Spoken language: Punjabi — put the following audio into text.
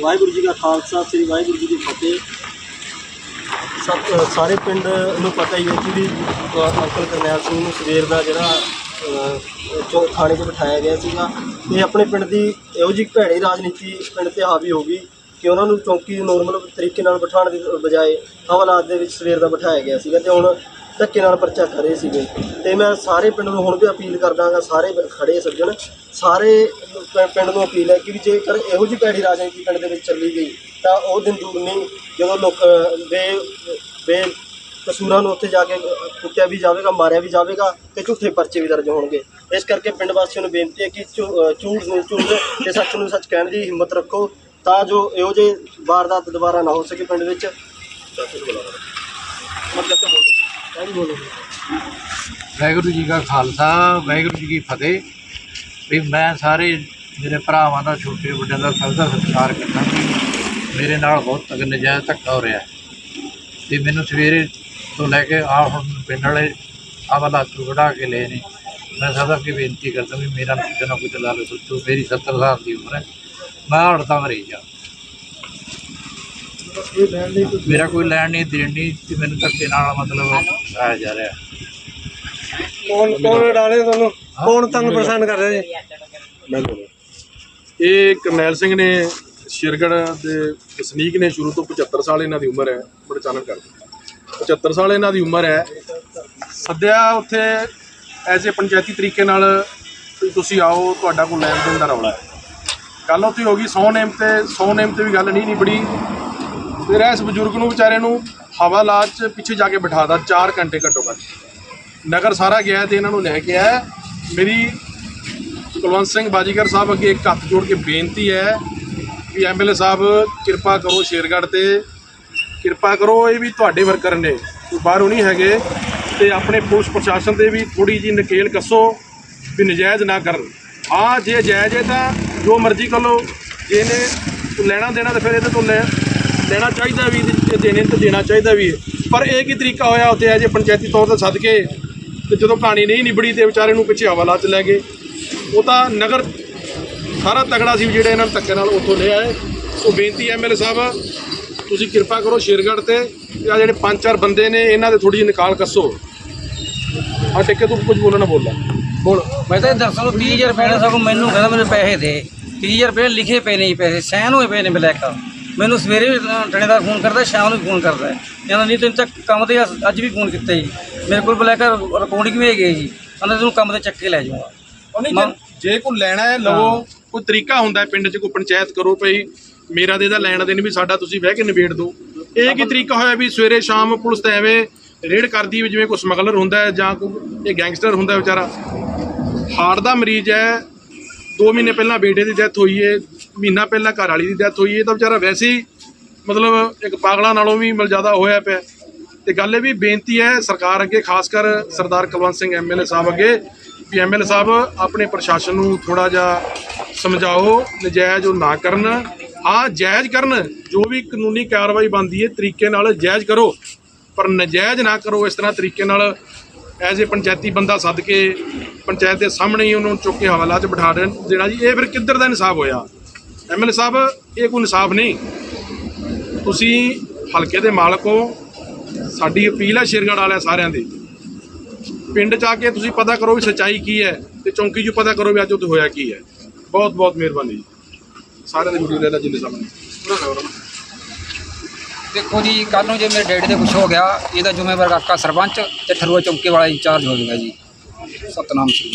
ਵਾਹਿਗੁਰੂ ਜੀ ਕਾ ਖਾਲਸਾ ਸ੍ਰੀ ਵਾਹਿਗੁਰੂ ਜੀ ਕੀ ਫਤਿਹ। ਸਭ ਸਾਰੇ ਪਿੰਡ ਨੂੰ ਪਤਾ ਹੀ ਹੈ ਕਿ ਵੀ ਅ, ਅੰਕਲ ਕਰਨੈਲ ਸਿੰਘ ਨੂੰ ਸਵੇਰ ਦਾ ਜਿਹੜਾ ਅ, ਚੌ ਥਾਣੇ 'ਚ ਬਿਠਾਇਆ ਗਿਆ ਸੀਗਾ ਤੇ ਆਪਣੇ ਪਿੰਡ ਦੀ ਇਹੋ ਜਿਹੀ ਭੈੜੀ ਰਾਜਨੀਤੀ ਪਿੰਡ ਤੇ ਹਾਵੀ ਹੋ ਗਈ ਕਿ ਉਹਨਾਂ ਨੂੰ ਚੌਂਕੀ ਨੋਰਮਲ ਤਰੀਕੇ ਨਾਲ ਬਿਠਾਉਣ ਦੀ ਬਜਾਏ ਹਵਾਲਾਤ ਦੇ ਵਿੱਚ ਸਵੇਰ ਦਾ ਬਿਠਾਇਆ ਗਿਆ ਸੀਗਾ ਤੇ ਹੁਣ ਧੱਕੇ ਨਾਲ ਪਰਚਾ ਕਰ ਰਹੇ ਸੀਗੇ। ਤੇ ਮੈਂ ਸਾਰੇ ਪਿੰਡ ਨੂੰ ਹੁਣ ਵੀ ਅਪੀਲ ਕਰਦਾਗਾ ਸਾਰੇ ਬ- ਖੜੇ ਸੱਜਣ, ਸਾਰੇ ਪਿੰਡ ਨੂੰ ਅਪੀਲ ਹੈ ਕਿ ਵੀ ਜੇਕਰ ਇਹੋ ਜਿਹੀ ਭੈੜੀ ਰਾਜਨੀਤੀ ਪਿੰਡ ਦੇ ਵਿੱਚ ਚੱਲੀ ਗਈ, ਤਾਂ ਉਹ ਦਿਨ ਦੂਰ ਨਹੀਂ, ਜਦੋਂ ਲੋਕ, ਬੇ ਬੇ ਕਸੂਰਾਂ ਨੂੰ ਉੱਥੇ ਜਾ ਕੇ ਕੁੱਟਿਆ ਵੀ ਜਾਵੇਗਾ, ਮਾਰਿਆ ਵੀ ਜਾਵੇਗਾ ਤੇ ਝੂਠੇ ਪਰਚੇ ਵੀ ਦਰਜ ਹੋਣਗੇ। ਇਸ ਕਰਕੇ ਪਿੰਡ ਵਾਸੀਆਂ ਨੂੰ ਬੇਨਤੀ ਹੈ ਕਿ ਝੂ- ਝੂਠ ਨੂੰ ਝੂਠ ਤੇ ਸੱਚ ਨੂੰ ਸੱਚ ਕਹਿਣ ਦੀ ਹਿੰਮਤ ਰੱਖੋ, ਤਾਂ ਜੋ ਇਹੋ ਜਿਹੇ ਵਾਰਦਾਤ ਦੁਬਾਰਾ ਨਾ ਹੋ ਸਕੇ ਪਿੰਡ ਵਿੱਚ। ਮਤਲਬ ਕਿ ਵਾਹਿਗੁਰੂ ਜੀ ਕਾ ਖਾਲਸਾ, ਵਾਹਿਗੁਰੂ ਜੀ ਕੀ ਫਤਿਹ। ਵੀ ਮੈਂ ਸਾਰੇ ਮੇਰੇ ਭਰਾਵਾਂ ਦਾ, ਛੋਟੇ ਵੱਡਿਆਂ ਦਾ ਸਭ ਦਾ ਸਤਿਕਾਰ ਕਰਦਾ ਮੇਰੇ ਨਾਲ ਬਹੁਤ ਤੱਕ ਨਜਾਇਜ਼ ਧੱਕਾ ਹੋ ਰਿਹਾ ਹੈ। ਤੇ ਮੈਨੂੰ ਸਵੇਰੇ ਤੋਂ ਲੈ ਕੇ ਆ ਹੁਣ ਪਿੰਡ ਵਾਲੇ ਆਵਾਲਾ ਤੋਂ ਵੜਾ ਕੇ ਲਏ ਨੇ। ਮੈਂ ਸਭ ਅੱਗੇ ਬੇਨਤੀ ਕਰਦਾ ਵੀ ਮੇਰਾ ਕਿਤੇ ਨਾ ਕਿਤੇ ਲਾਲ ਸੋਚੋ, ਮੇਰੀ 70 ਸਾਲ ਦੀ ਉਮਰ ਹੈ। ਮੈਂ ਹੜਤਾਂ ਮਰੀਜ਼ ਆ ਲੈਣ ਕੋਈ ਮੇਰਾ ਕੋਈ ਲੈਣ ਨਹੀਂ ਦੇਣ ਨਹੀਂ ਤੇ ਮੈਨੂੰ ਧੱਕੇ ਨਾਲ ਮਤਲਬ ਆਇਆ ਜਾ ਰਿਹਾ। ਕੌਣ ਕੌਣ ਡਾਲੇ ਤੁਹਾਨੂੰ? ਕੌਣ ਤੁਹਾਨੂੰ ਪਰੇਸ਼ਾਨ ਕਰ ਰਿਹਾ ਜੀ? ਇਹ ਕਰਨੈਲ ਸਿੰਘ ਨੇ ਸ਼ੇਰਗੜ੍ਹ ਦੇ ਵਸਨੀਕ ਨੇ ਸ਼ੁਰੂ ਤੋਂ 75 ਸਾਲ ਇਹਨਾਂ ਦੀ ਉਮਰ ਹੈ ਬੜੇ ਚਾਨਣ ਕਰਦੇ 75 ਸਾਲ ਇਹਨਾਂ ਦੀ ਉਮਰ ਹੈ। ਸੱਦਿਆ ਉੱਥੇ ਐਜ਼ ਏ ਪੰਚਾਇਤੀ ਤਰੀਕੇ ਨਾਲ ਤੁਸੀਂ ਆਓ ਤੁਹਾਡਾ ਕੋਈ ਲੈਣ ਦੇਣ ਦਾ ਰੌਲਾ ਹੈ। ਗੱਲ ਉੱਥੇ ਹੋ ਗਈ 100 ਨੇਮ ਤੇ 100 ਨੇਮ ਤੇ ਵੀ ਗੱਲ ਨਹੀਂ ਨਿਬੜੀ। ਫਿਰ ਇਸ ਬਜ਼ੁਰਗ ਨੂੰ ਵਿਚਾਰੇ ਨੂੰ ਹਵਾ ਹਵਾਲਾਤ 'ਚ ਪਿੱਛੇ ਜਾ ਕੇ ਬਿਠਾਦਾ 4 ਘੰਟੇ ਘੱਟੋ ਘੱਟ। ਨਗਰ ਸਾਰਾ ਗਿਆ ਤੇ ਇਹਨਾਂ ਨੂੰ ਲੈ ਕੇ ਆਇਆ। ਮੇਰੀ ਕੁਲਵੰਤ ਸਿੰਘ ਬਾਜੀਗਰ ਸਾਹਿਬ ਅੱਗੇ ਇੱਕ ਹੱਥ ਜੋੜ ਕੇ ਬੇਨਤੀ ਹੈ ਵੀ ਐਮਐਲਏ ਸਾਹਿਬ, ਕਿਰਪਾ ਕਰੋ ਸ਼ੇਰਗੜ੍ਹ ਤੇ। ਕਿਰਪਾ ਕਰੋ ਇਹ ਵੀ ਤੁਹਾਡੇ ਵਰਕਰ ਨੇ, ਕੋਈ ਬਾਹਰੋਂ ਨਹੀਂ ਹੈਗੇ। ਤੇ ਆਪਣੇ ਪੁਲਿਸ ਪ੍ਰਸ਼ਾਸਨ ਤੇ ਵੀ ਥੋੜੀ ਜੀ ਨਕੇਲ ਕੱਸੋ ਵੀ ਨਜਾਇਜ਼ ਨਾ ਕਰਨ। ਹਾਂ ਜੇ ਜਾਇਜ਼ ਹੈ ਤਾਂ ਜੋ ਮਰਜ਼ੀ ਕਰ ਲਓ। ਜੇ ਇਹਨੇ ਲੈਣਾ ਦੇਣਾ ਤਾਂ ਫਿਰ ਇਹਦੇ ਤੋਂ ਲੈ। ਲੈਣਾ ਚਾਹੀਦਾ ਵੀ ਤੇ ਦੇਣੇ ਤਾਂ ਦੇਣਾ ਚਾਹੀਦਾ ਵੀ। ਪਰ ਇਹ ਕੀ ਤਰੀਕਾ ਹੋਇਆ? ਉੱਥੇ ਹੈ ਜੇ ਪੰਚਾਇਤੀ ਤੌਰ ਤੇ ਸੱਦ ਕੇ ਤੇ ਜਦੋਂ ਕਹਾਣੀ ਨਹੀਂ ਨਿਬੜੀ ਤੇ ਵਿਚਾਰੇ ਨੂੰ ਪਿੱਛੇ ਹਵਾਲਾ 'ਚ ਲੈ ਗਏ। ਉਹ ਤਾਂ ਨਗਰ ਸਾਰਾ ਤਗੜਾ ਸੀ ਵੀ ਜਿਹੜੇ ਇਹਨਾਂ ਨੂੰ ਧੱਕੇ ਨਾਲ ਉੱਥੋਂ ਲੈ ਆਏ। ਸੋ ਬੇਨਤੀ ਐਮਐਲਏ ਸਾਹਿਬ, ਤੁਸੀਂ ਕਿਰਪਾ ਕਰੋ ਸ਼ੇਰਗੜ੍ਹ ਤੇ। ਆ ਜਿਹੜੇ ਪੰਜ ਚਾਰ ਬੰਦੇ ਨੇ, ਇਹਨਾਂ ਦੇ ਥੋੜੀ ਜਿਹੀ ਨਿਕਾਲ ਕੱਸੋ। ਆ ਟਿੱਕੇ ਤੂੰ ਕੁਝ ਬੋਲਣਾ ਬੋਲ ਲੈ। ਬੋਲ। ਮੈਂ ਤਾਂ ਦਰਸਲ 30000 ਰੁਪਏ ਨੇ ਸਗੋਂ ਮੈਨੂੰ ਕਹਿੰਦਾ ਮੈਨੂੰ ਪੈਸੇ ਦੇ। 30000 ਰੁਪਏ ਲਿਖੇ ਪਏ ਨੇ ਪੈਸੇ ਸੈਨ ਹੋਏ ਪਏ ਨੇ ਬਲੈਕ। ਮੈਨੂੰ ਸਵੇਰੇ ਵੀ ਥਾਣੇਦਾਰ ਫੋਨ ਕਰਦਾ ਸ਼ਾਮ ਨੂੰ ਵੀ ਫੋਨ ਕਰਦਾ। ਕਹਿੰਦਾ ਨਹੀਂ ਤੈਨੂੰ ਤਾਂ ਕੰਮ ਤੇ ਅੱਜ- ਅੱਜ ਵੀ ਫੋਨ ਕੀਤਾ ਜੀ। ਮੇਰੇ ਕੋਲ ਬਲੈਕ ਰਿਕਾਰਡਿੰਗ ਵੀ ਹੈਗੀ ਹੈ ਜੀ। ਕਹਿੰਦਾ ਤੈਨੂੰ ਕੰਮ ਤੇ ਚੱਕ ਕੇ ਲੈ ਜਾਊਂਗਾ। ਉਹ ਨਹੀਂ ਜੇ- ਜੇ ਕੋਈ ਲੈਣਾ ਹੈ ਲਵੋ। ਕੋਈ ਤਰੀਕਾ ਹੁੰਦਾ ਹੈ ਪਿੰਡ 'ਚ ਕੋਈ ਪੰਚਾਇਤ ਕਰੋ ਭਈ ਮੇਰਾ ਦੇ ਦਾ ਲੈਣ ਦੇਣ ਵੀ ਸਾਡਾ ਤੁਸੀਂ ਬਹਿ ਕੇ ਨਿਬੇੜ ਦਿਓ। ਇਹ ਕੀ ਤਰੀਕਾ ਹੋਇਆ ਵੀ ਸਵੇਰੇ ਸ਼ਾਮ ਪੁਲਿਸ ਤਾਂ ਐਵੇਂ ਰੇਡ ਕਰਦੀ ਵੀ ਜਿਵੇਂ ਕੋਈ ਸਮਗਲਰ ਹੁੰਦਾ ਹੈ ਜਾਂ ਕੋਈ ਇਹ ਗੈਂਗਸਟਰ ਹੁੰਦਾ ਹੈ ਵਿਚਾਰਾ। ਹਾਰਟ ਦਾ ਮਰੀਜ਼ ਹੈ 2 ਮਹੀਨੇ ਪਹਿਲਾਂ ਬੇਟੇ ਦੀ ਡੈਥ ਹੋਈ ਹੈ ਮਹੀਨਾ ਪਹਿਲਾਂ ਘਰ ਵਾਲੀ ਦੀ ਡੈਥ ਹੋਈ ਹੈ ਤਾਂ ਵਿਚਾਰਾ ਵੈਸੇ ਹੀ ਮਤਲਬ ਇੱਕ ਪਾਗਲਾਂ ਨਾਲੋਂ ਵੀ ਮਤਲਬ ਜ਼ਿਆਦਾ ਹੋਇਆ ਪਿਆ। ਤੇ ਗੱਲ ਇਹ ਵੀ ਬੇਨਤੀ ਹੈ ਸਰਕਾਰ ਅੱਗੇ, ਖਾਸ ਕਰ ਸਰਦਾਰ ਕੁਲਵੰਤ ਸਿੰਘ ਐਮਐਲਏ ਸਾਹਿਬ ਅੱਗੇ, ਵੀ ਐਮਐਲਏ ਸਾਹਿਬ ਆਪਣੇ ਪ੍ਰਸ਼ਾਸਨ ਨੂੰ ਥੋੜਾ ਜਿਹਾ ਸਮਝਾਓ, ਨਜਾਇਜ਼ ਉਹ ਨਾ ਕਰਨ। ਹਾਂ ਜਾਇਜ਼ ਕਰਨ, ਜੋ ਵੀ ਕਾਨੂੰਨੀ ਕਾਰਵਾਈ ਬਣਦੀ ਹੈ, ਤਰੀਕੇ ਨਾਲ ਜਾਇਜ਼ ਕਰੋ। ਪਰ ਨਜਾਇਜ਼ ਨਾ ਕਰੋ, ਇਸ ਤਰ੍ਹਾਂ ਤਰੀਕੇ ਨਾਲ ਐਜ਼ ਏ ਪੰਚਾਇਤੀ ਬੰਦਾ ਸੱਦ ਕੇ ਪੰਚਾਇਤ ਦੇ ਸਾਹਮਣੇ ਹੀ ਉਹਨੂੰ ਚੁੱਕ ਕੇ ਹਵਾਲਾ 'ਚ ਬਿਠਾ ਦੇਣ। ਦੇਣਾ ਜੀ, ਇਹ ਫਿਰ ਕਿੱਧਰ ਦਾ ਇਨਸਾਫ ਹੋਇਆ? ਐਮਐਲਏ ਸਾਹਿਬ, ਇਹ ਕੋਈ ਇਨਸਾਫ ਨਹੀਂ। ਤੁਸੀਂ ਹਲਕੇ ਦੇ ਮਾਲਕ ਹੋ। ਸਾਡੀ ਅਪੀਲ ਹੈ ਸ਼ੇਰਗੜ੍ਹ ਵਾਲਿਆਂ ਸਾਰਿਆਂ ਦੀ। ਪਿੰਡ ਚ ਆ ਕੇ ਤੁਸੀਂ ਪਤਾ ਕਰੋ ਵੀ ਸੱਚਾਈ ਕੀ ਹੈ ਤੇ ਚੌਂਕੀ 'ਚ ਪਤਾ ਕਰੋ ਵੀ ਅੱਜ ਉੱਥੇ ਹੋਇਆ ਕੀ ਹੈ। ਬਹੁਤ ਬਹੁਤ ਮਿਹਰਬਾਨੀ ਜੀ। ਸਾਰਿਆਂ ਦੀ ਵੀਡੀਓ ਲੈ ਲੈ ਜਿੰਨੇ ਸਾਹਮਣੇ। ਦੇਖੋ ਜੀ ਕੱਲ ਨੂੰ ਜੇ ਮੇਰੇ ਡੈਡੀ ਦੇ ਕੁਝ ਹੋ ਗਿਆ, ਇਹਦਾ ਜ਼ਿੰਮੇਵਾਰ ਕਾਕਾ ਸਰਪੰਚ ਤੇ ਠਰੂਆ ਚੌਂਕੇ ਵਾਲਾ ਇੰਚਾਰਜ ਹੋ ਜਾਊਗਾ ਜੀ। ਸਤਨਾਮ ਸਿੰਘ